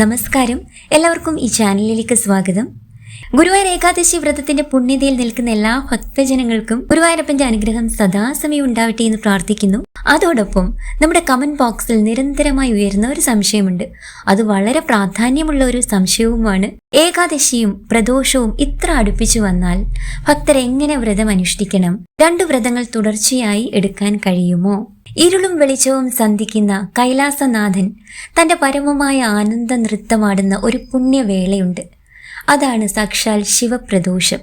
നമസ്കാരം. എല്ലാവർക്കും ഈ ചാനലിലേക്ക് സ്വാഗതം. ഗുരുവായൂർ ഏകാദശി വ്രതത്തിന്റെ പുണ്യതയിൽ നിൽക്കുന്ന എല്ലാ ഭക്തജനങ്ങൾക്കും ഗുരുവായൂരപ്പന്റെ അനുഗ്രഹം സദാസമയം ഉണ്ടാവട്ടെ എന്ന് പ്രാർത്ഥിക്കുന്നു. അതോടൊപ്പം നമ്മുടെ കമന്റ് ബോക്സിൽ നിരന്തരമായി ഉയരുന്ന ഒരു സംശയമുണ്ട്. അത് വളരെ പ്രാധാന്യമുള്ള ഒരു സംശയവുമാണ്. ഏകാദശിയും പ്രദോഷവും ഇത്ര അടുപ്പിച്ചു വന്നാൽ ഭക്തർ എങ്ങനെ വ്രതം അനുഷ്ഠിക്കണം രണ്ടു വ്രതങ്ങൾ തുടർച്ചയായി എടുക്കാൻ കഴിയുമോ? ഇരുളും വെളിച്ചവും സന്ധിക്കുന്ന കൈലാസനാഥൻ തന്റെ പരമമായ ആനന്ദ നൃത്തമാടുന്ന ഒരു പുണ്യവേളയുണ്ട്. അതാണ് സാക്ഷാൽ ശിവപ്രദോഷം.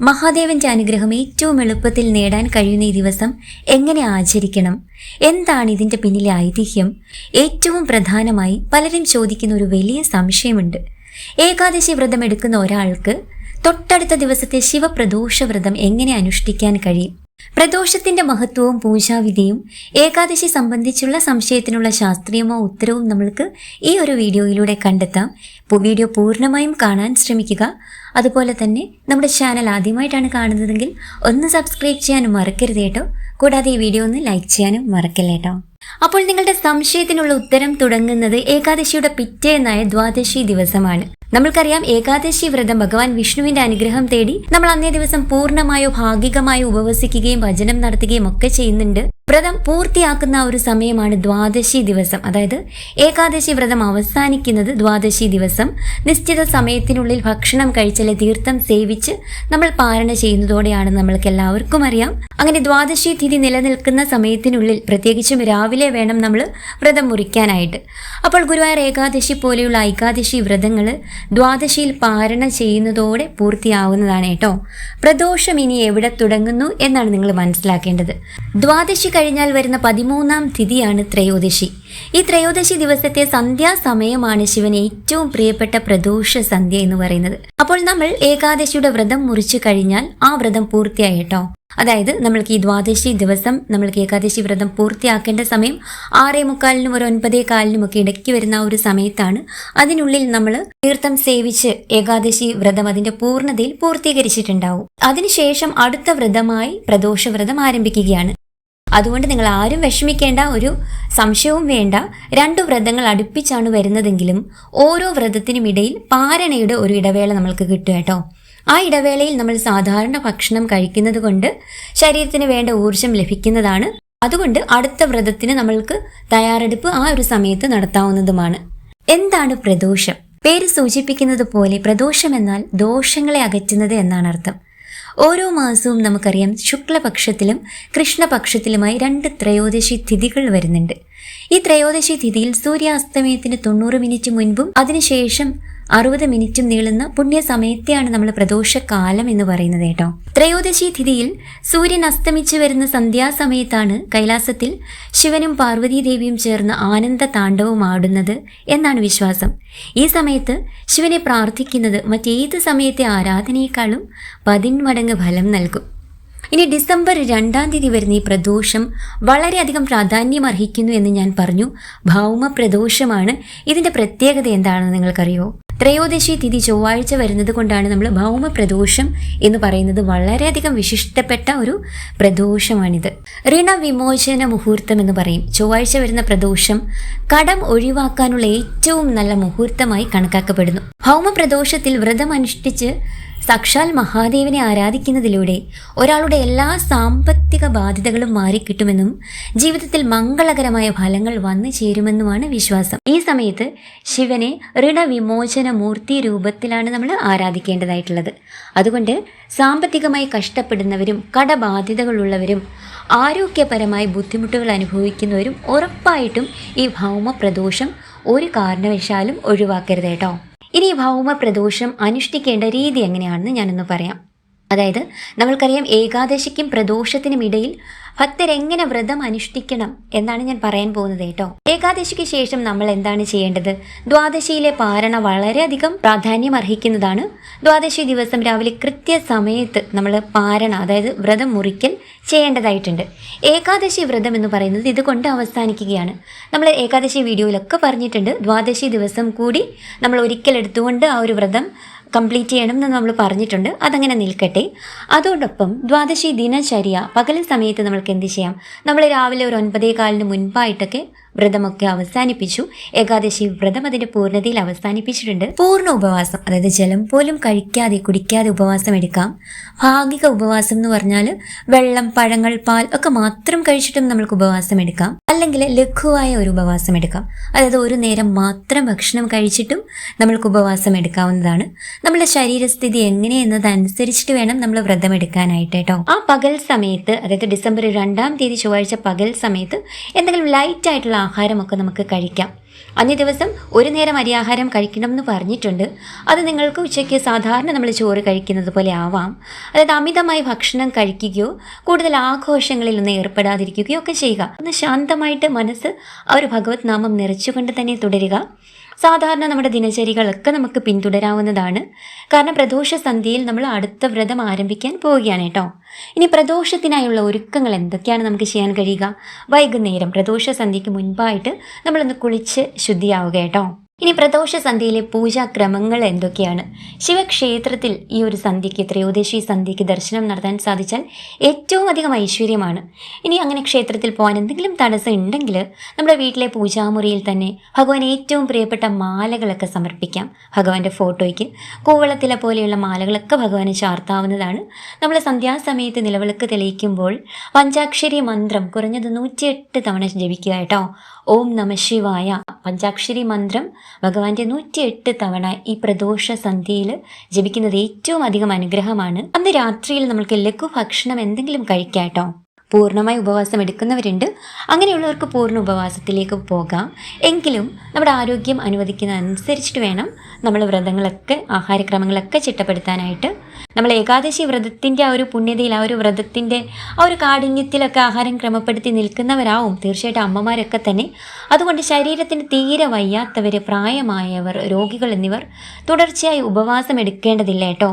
മഹാദേവന്റെ അനുഗ്രഹം ഏറ്റവും എളുപ്പത്തിൽ നേടാൻ കഴിയുന്ന ഈ ദിവസം എങ്ങനെ ആചരിക്കണം? എന്താണ് ഇതിന്റെ പിന്നിലെ ഐതിഹ്യം? ഏറ്റവും പ്രധാനമായി പലരും ചോദിക്കുന്ന ഒരു വലിയ സംശയമുണ്ട്. ഏകാദശി വ്രതം എടുക്കുന്ന ഒരാൾക്ക് തൊട്ടടുത്ത ദിവസത്തെ ശിവപ്രദോഷ വ്രതം എങ്ങനെ അനുഷ്ഠിക്കാൻ കഴിയും? പ്രദോഷത്തിന്റെ മഹത്വവും പൂജാവിധിയും ഏകാദശി സംബന്ധിച്ചുള്ള സംശയത്തിനുള്ള ശാസ്ത്രീയമോ ഉത്തരവും നമ്മൾക്ക് ഈ ഒരു വീഡിയോയിലൂടെ കണ്ടെത്താം. വീഡിയോ പൂർണമായും കാണാൻ ശ്രമിക്കുക. അതുപോലെ തന്നെ നമ്മുടെ ചാനൽ ആദ്യമായിട്ടാണ് കാണുന്നതെങ്കിൽ ഒന്ന് സബ്സ്ക്രൈബ് ചെയ്യാനും മറക്കരുത് കേട്ടോ. കൂടാതെ ഈ വീഡിയോ ഒന്ന് ലൈക്ക് ചെയ്യാനും മറക്കല്ല കേട്ടോ. അപ്പോൾ നിങ്ങളുടെ സംശയത്തിനുള്ള ഉത്തരം തുടങ്ങുന്നത് ഏകാദശിയുടെ പിറ്റേന്നായ ദ്വാദശി ദിവസമാണ്. നമ്മൾക്കറിയാം ഏകാദശി വ്രതം ഭഗവാൻ വിഷ്ണുവിന്റെ അനുഗ്രഹം തേടി നമ്മൾ അന്നേ ദിവസം പൂർണമായോ ഭാഗികമായോ ഉപവസിക്കുകയും ഭജനം നടത്തുകയും ഒക്കെ ചെയ്യുന്നുണ്ട്. വ്രതം പൂർത്തിയാക്കുന്ന ഒരു സമയമാണ് ദ്വാദശി ദിവസം. അതായത് ഏകാദശി വ്രതം അവസാനിക്കുന്നത് ദ്വാദശി ദിവസം. നിശ്ചിത സമയത്തിനുള്ളിൽ ഭക്ഷണം കഴിച്ചല്ലെ തീർത്ഥം സേവിച്ച് നമ്മൾ പാരണ ചെയ്യുന്നതോടെയാണ് നമ്മൾക്ക് എല്ലാവർക്കും അറിയാം. അങ്ങനെ ദ്വാദശി തിഥി നിലനിൽക്കുന്ന സമയത്തിനുള്ളിൽ പ്രത്യേകിച്ചും രാവിലെ വേണം നമ്മൾ വ്രതം മുറിക്കാനായിട്ട്. അപ്പോൾ ഗുരുവായൂർ ഏകാദശി പോലെയുള്ള ഏകാദശി വ്രതങ്ങൾ ദ്വാദശിയിൽ പാരണ ചെയ്യുന്നതോടെ പൂർത്തിയാവുന്നതാണ് കേട്ടോ. പ്രദോഷം ഇനി എവിടെ തുടങ്ങുന്നു എന്നാണ് നിങ്ങൾ മനസ്സിലാക്കേണ്ടത്. ദ്വാദശി കഴിഞ്ഞാൽ വരുന്ന പതിമൂന്നാം തിഥിയാണ് ത്രയോദശി. ഈ ത്രയോദശി ദിവസത്തെ സന്ധ്യാസമയമാണ് ശിവന് ഏറ്റവും പ്രിയപ്പെട്ട പ്രദോഷ സന്ധ്യ എന്ന് പറയുന്നത്. അപ്പോൾ നമ്മൾ ഏകാദശിയുടെ വ്രതം മുറിച്ചു കഴിഞ്ഞാൽ ആ വ്രതം പൂർത്തിയായി കേട്ടോ അതായത് നമ്മൾക്ക് ഈ ദ്വാദശി ദിവസം നമ്മൾക്ക് ഏകാദശി വ്രതം പൂർത്തിയാക്കേണ്ട സമയം ആറേ മുക്കാലിനും ഒരു ഒൻപതേ കാലിനും ഒക്കെ ഇടയ്ക്ക് വരുന്ന ഒരു സമയത്താണ്. അതിനുള്ളിൽ നമ്മൾ തീർത്ഥം സേവിച്ച് ഏകാദശി വ്രതം അതിന്റെ പൂർണതയിൽ പൂർത്തീകരിച്ചിട്ടുണ്ടാവും. അതിനുശേഷം അടുത്ത വ്രതമായി പ്രദോഷ വ്രതം ആരംഭിക്കുകയാണ്. അതുകൊണ്ട് നിങ്ങൾ ആരും വിഷമിക്കേണ്ട ഒരു സംശയവും വേണ്ട. രണ്ടു വ്രതങ്ങൾ അടുപ്പിച്ചാണ് വരുന്നതെങ്കിലും ഓരോ വ്രതത്തിനും ഇടയിൽ പാരണയുടെ ഒരു ഇടവേള നമ്മൾക്ക് കിട്ടും കേട്ടോ. ആ ഇടവേളയിൽ നമ്മൾ സാധാരണ ഭക്ഷണം കഴിക്കുന്നത് കൊണ്ട് ശരീരത്തിന് വേണ്ട ഊർജം ലഭിക്കുന്നതാണ്. അതുകൊണ്ട് അടുത്ത വ്രതത്തിന് നമ്മൾക്ക് തയ്യാറെടുപ്പ് ആ ഒരു സമയത്ത് നടത്താവുന്നതുമാണ്. എന്താണ് പ്രദോഷം? പേര് സൂചിപ്പിക്കുന്നത് പോലെ പ്രദോഷം എന്നാൽ ദോഷങ്ങളെ അകറ്റുന്നത് എന്നാണ് അർത്ഥം. ഓരോ മാസവും നമുക്കറിയാം ശുക്ലപക്ഷത്തിലും കൃഷ്ണപക്ഷത്തിലുമായി രണ്ട് ത്രയോദശി തിഥികൾ വരുന്നുണ്ട്. ഈ ത്രയോദശി തിഥിയിൽ സൂര്യാസ്തമയത്തിന് തൊണ്ണൂറ് മിനിറ്റ് മുൻപും അതിനുശേഷം അറുപത് മിനിറ്റും നീളുന്ന പുണ്യസമയത്തെയാണ് നമ്മൾ പ്രദോഷകാലം എന്ന് പറയുന്നത് കേട്ടോ. ത്രയോദശി തിഥിയിൽ സൂര്യൻ അസ്തമിച്ചു വരുന്ന സന്ധ്യാസമയത്താണ് കൈലാസത്തിൽ ശിവനും പാർവതീദേവിയും ചേർന്ന് ആനന്ദ താണ്ഡവം ആടുന്നത് എന്നാണ് വിശ്വാസം. ഈ സമയത്ത് ശിവനെ പ്രാർത്ഥിക്കുന്നത് മറ്റേത് സമയത്തെ ആരാധനയെക്കാളും പതിന്മടങ്ങ് ഫലം നൽകും. ഇനി ഡിസംബർ രണ്ടാം തീയതി വരുന്ന ഈ പ്രദോഷം വളരെയധികം പ്രാധാന്യം അർഹിക്കുന്നു എന്ന് ഞാൻ പറഞ്ഞു. ഭൗമ പ്രദോഷമാണ് ഇതിന്റെ പ്രത്യേകത എന്താണെന്ന് നിങ്ങൾക്കറിയോ? ത്രയോദശി തിഥി ചൊവ്വാഴ്ച വരുന്നത് കൊണ്ടാണ് നമ്മൾ ഭൗമ പ്രദോഷം എന്ന് പറയുന്നത് വളരെയധികം വിശിഷ്ടപ്പെട്ട ഒരു പ്രദോഷമാണിത്. ഋണവിമോചന മുഹൂർത്തം എന്ന് പറയും. ചൊവ്വാഴ്ച വരുന്ന പ്രദോഷം കടം ഒഴിവാക്കാനുള്ള ഏറ്റവും നല്ല മുഹൂർത്തമായി കണക്കാക്കപ്പെടുന്നു. ഭൗമ പ്രദോഷത്തിൽ വ്രതം അനുഷ്ഠിച്ച് സാക്ഷാൽ മഹാദേവനെ ആരാധിക്കുന്നതിലൂടെ ഒരാളുടെ എല്ലാ സാമ്പത്തിക ബാധ്യതകളും മാറിക്കിട്ടുമെന്നും ജീവിതത്തിൽ മംഗളകരമായ ഫലങ്ങൾ വന്നു ചേരുമെന്നുമാണ് വിശ്വാസം. ഈ സമയത്ത് ശിവനെ ഋണവിമോചന മൂർത്തി രൂപത്തിലാണ് നമ്മൾ ആരാധിക്കേണ്ടതായിട്ടുള്ളത്. അതുകൊണ്ട് സാമ്പത്തികമായി കഷ്ടപ്പെടുന്നവരും കടബാധ്യതകളുള്ളവരും ആരോഗ്യപരമായി ബുദ്ധിമുട്ടുകൾ അനുഭവിക്കുന്നവരും ഉറപ്പായിട്ടും ഈ ഭൗമ പ്രദോഷം ഒരു കാരണവശാലും ഒഴിവാക്കരുത് കേട്ടോ. ഇനി ഭൗമ പ്രദോഷം അനുഷ്ഠിക്കേണ്ട രീതി എങ്ങനെയാണെന്ന് ഞാനൊന്ന് പറയാം. അതായത് നമ്മൾക്കറിയാം ഏകാദശിക്കും പ്രദോഷത്തിനും ഇടയിൽ ഭക്തരെങ്ങനെ വ്രതം അനുഷ്ഠിക്കണം എന്നാണ് ഞാൻ പറയാൻ പോകുന്നത് കേട്ടോ. ഏകാദശിക്ക് ശേഷം നമ്മൾ എന്താണ് ചെയ്യേണ്ടത്? ദ്വാദശിയിലെ പാരണ വളരെയധികം പ്രാധാന്യം അർഹിക്കുന്നതാണ്. ദ്വാദശി ദിവസം രാവിലെ കൃത്യസമയത്ത് നമ്മൾ പാരണ അതായത് വ്രതം മുറിക്കൽ ചെയ്യേണ്ടതായിട്ടുണ്ട്. ഏകാദശി വ്രതം എന്ന് പറയുന്നത് ഇതുകൊണ്ട് അവസാനിക്കുകയാണ്. നമ്മൾ ഏകാദശി വീഡിയോയിലൊക്കെ പറഞ്ഞിട്ടുണ്ട്. ദ്വാദശി ദിവസം കൂടി നമ്മൾ ഒരിക്കൽ എടുത്തുകൊണ്ട് ആ ഒരു വ്രതം കംപ്ലീറ്റ് ചെയ്യണം എന്ന് നമ്മൾ പറഞ്ഞിട്ടുണ്ട്. അതങ്ങനെ നിൽക്കട്ടെ. അതോടൊപ്പം ദ്വാദശി ദിനചര്യ പകൽ സമയത്ത് നമ്മൾക്ക് എന്ത് ചെയ്യാം? നമ്മൾ രാവിലെ ഒരു ഒൻപതേ കാലിന് മുൻപായിട്ടൊക്കെ വ്രതമൊക്കെ അവസാനിപ്പിച്ചു. ഏകാദശി വ്രതം അതിന്റെ പൂർണതയിൽ അവസാനിപ്പിച്ചിട്ടുണ്ട്. പൂർണ ഉപവാസം അതായത് ജലം പോലും കഴിക്കാതെ കുടിക്കാതെ ഉപവാസം എടുക്കാം. ഭാഗിക ഉപവാസം എന്ന് പറഞ്ഞാൽ വെള്ളം പഴങ്ങൾ പാൽ ഒക്കെ മാത്രം കഴിച്ചിട്ടും നമുക്ക് ഉപവാസം എടുക്കാം. അല്ലെങ്കിൽ ലഘുവായ ഒരു ഉപവാസം എടുക്കാം. അതായത് ഒരു നേരം മാത്രം ഭക്ഷണം കഴിച്ചിട്ടും നമ്മൾക്ക് ഉപവാസം എടുക്കാവുന്നതാണ്. നമ്മുടെ ശരീരസ്ഥിതി എങ്ങനെയെന്നതനുസരിച്ചിട്ട് വേണം നമ്മൾ വ്രതം എടുക്കാനായിട്ട് കേട്ടോ. ആ പകൽ സമയത്ത് അതായത് ഡിസംബർ രണ്ടാം തീയതി ചൊവ്വാഴ്ച പകൽ സമയത്ത് എന്തെങ്കിലും ലൈറ്റ് ആയിട്ടുള്ള ആഹാരമൊക്കെ നമുക്ക് കഴിക്കാം. അന്നി ദിവസം ഒരു നേരം അരിയാഹാരം കഴിക്കണം എന്ന് പറഞ്ഞിട്ടുണ്ട്. അത് നിങ്ങൾക്ക് ഉച്ചയ്ക്ക് സാധാരണ നമ്മൾ ചോറ് കഴിക്കുന്നത് പോലെ ആവാം. അതായത് അമിതമായി ഭക്ഷണം കഴിക്കുകയോ കൂടുതൽ ആഘോഷങ്ങളിൽ ഒന്നും ഏർപ്പെടാതിരിക്കുകയോ ഒക്കെ ചെയ്യുക. ഒന്ന് ശാന്തമായിട്ട് മനസ്സ് ആ ഒരു ഭഗവത് നാമം നിറച്ചുകൊണ്ട് തന്നെ തുടരുക. സാധാരണ നമ്മുടെ ദിനചര്യകളൊക്കെ നമുക്ക് പിന്തുടരാവുന്നതാണ്. കാരണം പ്രദോഷ സന്ധ്യയിൽ നമ്മൾ അടുത്ത വ്രതം ആരംഭിക്കാൻ പോവുകയാണ് കേട്ടോ. ഇനി പ്രദോഷത്തിനായുള്ള ഒരുക്കങ്ങൾ എന്തൊക്കെയാണ് നമുക്ക് ചെയ്യാൻ കഴിയുക? വൈകുന്നേരം പ്രദോഷ സന്ധ്യയ്ക്ക് മുൻപായിട്ട് നമ്മളൊന്ന് കുളിച്ച് ശുദ്ധിയാവുക കേട്ടോ. ഇനി പ്രദോഷ സന്ധ്യയിലെ പൂജാക്രമങ്ങൾ എന്തൊക്കെയാണ്? ശിവക്ഷേത്രത്തിൽ ഈ ഒരു സന്ധ്യയ്ക്ക് ത്രയോദശി സന്ധ്യയ്ക്ക് ദർശനം നടത്താൻ സാധിച്ചാൽ ഏറ്റവും അധികം ഐശ്വര്യമാണ്. ഇനി അങ്ങനെ ക്ഷേത്രത്തിൽ പോകാൻ എന്തെങ്കിലും തടസ്സം ഉണ്ടെങ്കിൽ നമ്മുടെ വീട്ടിലെ പൂജാമുറിയിൽ തന്നെ ഭഗവാൻ ഏറ്റവും പ്രിയപ്പെട്ട മാലകളൊക്കെ സമർപ്പിക്കാം. ഭഗവാന്റെ ഫോട്ടോയ്ക്ക് കൂവളത്തിലെ പോലെയുള്ള മാലകളൊക്കെ ഭഗവാന് ചാർത്താവുന്നതാണ്. നമ്മൾ സന്ധ്യാസമയത്ത് നിലവിളക്ക് തെളിയിക്കുമ്പോൾ പഞ്ചാക്ഷരി മന്ത്രം കുറഞ്ഞത് നൂറ്റിയെട്ട് തവണ ജപിക്കുക കേട്ടോ. ഓം നമ പഞ്ചാക്ഷരി മന്ത്രം ഭഗവാന്റെ നൂറ്റിയെട്ട് തവണ ഈ പ്രദോഷ സന്ധ്യയിൽ ജപിക്കുന്നത് ഏറ്റവും അധികം അനുഗ്രഹമാണ്. അന്ന് രാത്രിയിൽ നമ്മൾക്ക് ലഘു ഭക്ഷണം എന്തെങ്കിലും കഴിക്കാട്ടോ കേട്ടോ. പൂർണമായി ഉപവാസം എടുക്കുന്നവരുണ്ട്. അങ്ങനെയുള്ളവർക്ക് പൂർണ ഉപവാസത്തിലേക്ക് പോകാം. എങ്കിലും നമ്മുടെ ആരോഗ്യം അനുവദിക്കുന്ന അനുസരിച്ചിട്ട് വേണം നമ്മൾ വ്രതങ്ങളൊക്കെ ആഹാരക്രമങ്ങളൊക്കെ ചിട്ടപ്പെടുത്താനായിട്ട്. നമ്മൾ ഏകാദശി വ്രതത്തിന്റെ ആ ഒരു പുണ്യതയിൽ ആ ഒരു വ്രതത്തിന്റെ ആ ഒരു കാഠിന്യത്തിലൊക്കെ ആഹാരം ക്രമപ്പെടുത്തി നിൽക്കുന്നവരാവും തീർച്ചയായിട്ടും അമ്മമാരൊക്കെ തന്നെ. അതുകൊണ്ട് ശരീരത്തിന് തീരെ വയ്യാത്തവർ പ്രായമായവർ രോഗികൾ എന്നിവർ തുടർച്ചയായി ഉപവാസം എടുക്കേണ്ടതില്ല കേട്ടോ.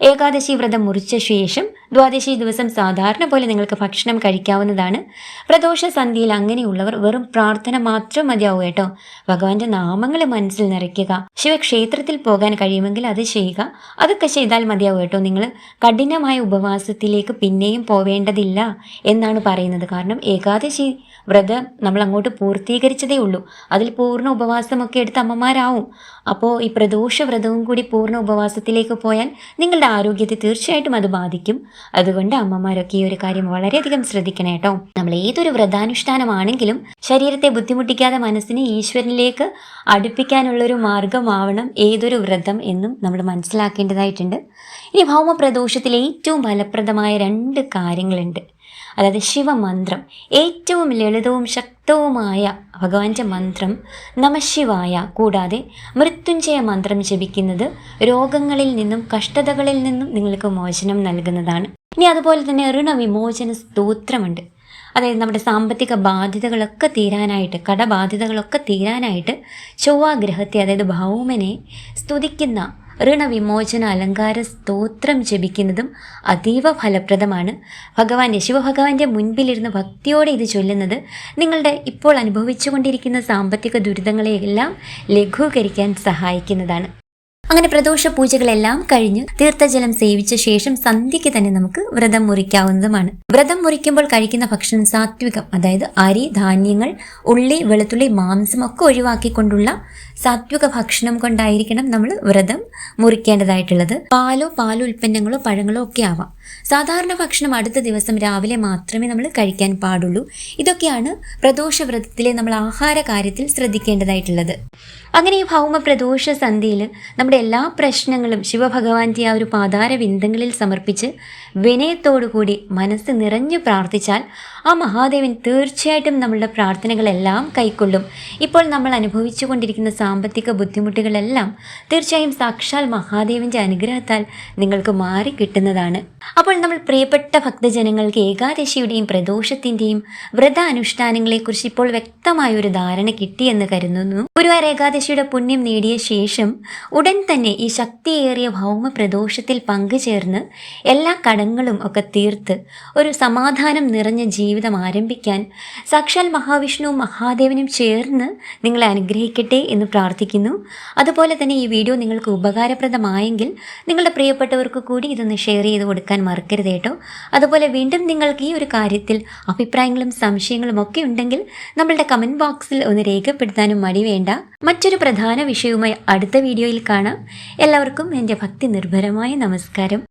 ഏകാദശി വ്രതം മുറിച്ച ശേഷം ദ്വാദശി ദിവസം സാധാരണ പോലെ നിങ്ങൾക്ക് ഭക്ഷണം കഴിക്കാവുന്നതാണ്. പ്രദോഷ സന്ധ്യയിൽ അങ്ങനെയുള്ളവർ വെറും പ്രാർത്ഥന മാത്രം മതിയാവും കേട്ടോ. ഭഗവാന്റെ നാമങ്ങൾ മനസ്സിൽ നിറയ്ക്കുക ശിവക്ഷേത്രത്തിൽ പോകാൻ കഴിയുമെങ്കിൽ അത് ചെയ്യുക അതൊക്കെ ചെയ്താൽ മതിയാവും കേട്ടോ. നിങ്ങൾ കഠിനമായ ഉപവാസത്തിലേക്ക് പിന്നെയും പോവേണ്ടതില്ല എന്നാണ് പറയുന്നത്. കാരണം ഏകാദശി വ്രതം നമ്മൾ അങ്ങോട്ട് പൂർത്തീകരിച്ചതേ ഉള്ളൂ. അതിൽ പൂർണ ഉപവാസമൊക്കെ എടുത്ത് അമ്മമാരാവും. അപ്പോൾ ഈ പ്രദോഷ വ്രതവും കൂടി പൂർണ ഉപവാസത്തിലേക്ക് പോയാൽ നിങ്ങളുടെ ആരോഗ്യത്തെ തീർച്ചയായിട്ടും അത് ബാധിക്കും. അതുകൊണ്ട് അമ്മമാരൊക്കെ ഈ ഒരു കാര്യം വളരെയധികം ശ്രദ്ധിക്കണം കേട്ടോ. നമ്മൾ ഏതൊരു വ്രതാനുഷ്ഠാനമാണെങ്കിലും ശരീരത്തെ ബുദ്ധിമുട്ടിക്കാതെ മനസ്സിനെ ഈശ്വരനിലേക്ക് അടുപ്പിക്കാനുള്ളൊരു മാർഗമാവണം ഏതൊരു വ്രതം എന്നും നമ്മൾ മനസ്സിലാക്കേണ്ടതായിട്ടുണ്ട്. ഇനി ഭൗമപ്രദോഷത്തിൽ ഏറ്റവും ഫലപ്രദമായ രണ്ട് കാര്യങ്ങളുണ്ട്. അതായത് ശിവമന്ത്രം. ഏറ്റവും ലളിതവും ശക്തവുമായ ഭഗവാന്റെ മന്ത്രം നമശിവായ. കൂടാതെ മൃത്യുഞ്ജയ മന്ത്രം ജപിക്കുന്നത് രോഗങ്ങളിൽ നിന്നും കഷ്ടതകളിൽ നിന്നും നിങ്ങൾക്ക് മോചനം നൽകുന്നതാണ്. ഇനി അതുപോലെ തന്നെ ഋണവിമോചന സ്തോത്രമുണ്ട്. അതായത് നമ്മുടെ സാമ്പത്തിക ബാധ്യതകളൊക്കെ തീരാനായിട്ട് കടബാധ്യതകളൊക്കെ തീരാനായിട്ട് ചൊവ്വാഗ്രഹത്തെ അതായത് ഭൗമനെ സ്തുതിക്കുന്ന ഋണവിമോചന അലങ്കാര സ്തോത്രം ജപിക്കുന്നതും അതീവ ഫലപ്രദമാണ്. ഭഗവാന്റെ ശിവഭഗവാന്റെ മുൻപിലിരുന്ന് ഭക്തിയോടെ ഇത് ചൊല്ലുന്നത് നിങ്ങളുടെ ഇപ്പോൾ അനുഭവിച്ചുകൊണ്ടിരിക്കുന്ന സാമ്പത്തിക ദുരിതങ്ങളെയെല്ലാം ലഘൂകരിക്കാൻ സഹായിക്കുന്നതാണ്. അങ്ങനെ പ്രദോഷ പൂജകളെല്ലാം കഴിഞ്ഞ് തീർത്ഥജലം സേവിച്ച ശേഷം സന്ധ്യയ്ക്ക് തന്നെ നമുക്ക് വ്രതം മുറിക്കാവുന്നതുമാണ്. വ്രതം മുറിക്കുമ്പോൾ കഴിക്കുന്ന ഭക്ഷണം സാത്വികം അതായത് അരി ധാന്യങ്ങൾ ഉള്ളി വെളുത്തുള്ളി മാംസം ഒക്കെ ഒഴിവാക്കിക്കൊണ്ടുള്ള സാത്വിക ഭക്ഷണം കൊണ്ടായിരിക്കണം നമ്മൾ വ്രതം മുറിക്കേണ്ടതായിട്ടുള്ളത്. പാലോ പാലുൽപ്പന്നങ്ങളോ പഴങ്ങളോ ഒക്കെ ആവാം. സാധാരണ ഭക്ഷണം അടുത്ത ദിവസം രാവിലെ മാത്രമേ നമ്മൾ കഴിക്കാൻ പാടുള്ളൂ. ഇതൊക്കെയാണ് പ്രദോഷ വ്രതത്തിലെ നമ്മൾ ആഹാര കാര്യത്തിൽ ശ്രദ്ധിക്കേണ്ടതായിട്ടുള്ളത്. അങ്ങനെ ഈ ഭൗമ പ്രദോഷ സന്ധ്യയിൽ നമ്മുടെ എല്ലാ പ്രശ്നങ്ങളും ശിവഭഗവാന്റെ ആ ഒരു പാതാര വിന്ദങ്ങളിൽ സമർപ്പിച്ച് വിനയത്തോടുകൂടി മനസ്സ് നിറഞ്ഞു പ്രാർത്ഥിച്ചാൽ ആ മഹാദേവൻ തീർച്ചയായിട്ടും നമ്മളുടെ പ്രാർത്ഥനകളെല്ലാം കൈക്കൊള്ളും. ഇപ്പോൾ നമ്മൾ അനുഭവിച്ചു കൊണ്ടിരിക്കുന്ന സാമ്പത്തിക ബുദ്ധിമുട്ടുകളെല്ലാം തീർച്ചയായും സാക്ഷാൽ മഹാദേവന്റെ അനുഗ്രഹത്താൽ നിങ്ങൾക്ക് മാറി കിട്ടുന്നതാണ് അപ്പോൾ നമ്മൾ പ്രിയപ്പെട്ട ഭക്തജനങ്ങൾക്ക് ഏകാദശിയുടെയും പ്രദോഷത്തിന്റെയും വ്രത അനുഷ്ഠാനങ്ങളെക്കുറിച്ച് ഇപ്പോൾ വ്യക്തമായ ഒരു ധാരണ കിട്ടിയെന്ന് കരുതുന്നു. ഗുരുവായൂർ ഏകാദശിയുടെ പുണ്യം നേടിയ ശേഷം ഉടൻ തന്നെ ഈ ശക്തിയേറിയ ഭൗമ പ്രദോഷത്തിൽ പങ്കുചേർന്ന് എല്ലാ കടങ്ങളും ഒക്കെ തീർത്ത് ഒരു സമാധാനം നിറഞ്ഞ ജീവിതം ആരംഭിക്കാൻ സാക്ഷാൽ മഹാവിഷ്ണുവും മഹാദേവനും ചേർന്ന് നിങ്ങളെ അനുഗ്രഹിക്കട്ടെ എന്ന് പ്രാർത്ഥിക്കുന്നു. അതുപോലെ തന്നെ ഈ വീഡിയോ നിങ്ങൾക്ക് ഉപകാരപ്രദമായെങ്കിൽ നിങ്ങളുടെ പ്രിയപ്പെട്ടവർക്ക് കൂടി ഇതൊന്ന് ഷെയർ ചെയ്ത് കൊടുക്കാൻ മറക്കരുത് കേട്ടോ. അതുപോലെ വീണ്ടും നിങ്ങൾക്ക് ഈ ഒരു കാര്യത്തിൽ അഭിപ്രായങ്ങളും സംശയങ്ങളും ഒക്കെ ഉണ്ടെങ്കിൽ നമ്മളുടെ കമന്റ് ബോക്സിൽ ഒന്ന് രേഖപ്പെടുത്താനും മടി വേണ്ട. മറ്റൊരു പ്രധാന വിഷയവുമായി അടുത്ത വീഡിയോയിൽ കാണാം. എല്ലാവർക്കും എന്റെ ഭക്തി നിർഭരമായ നമസ്കാരം.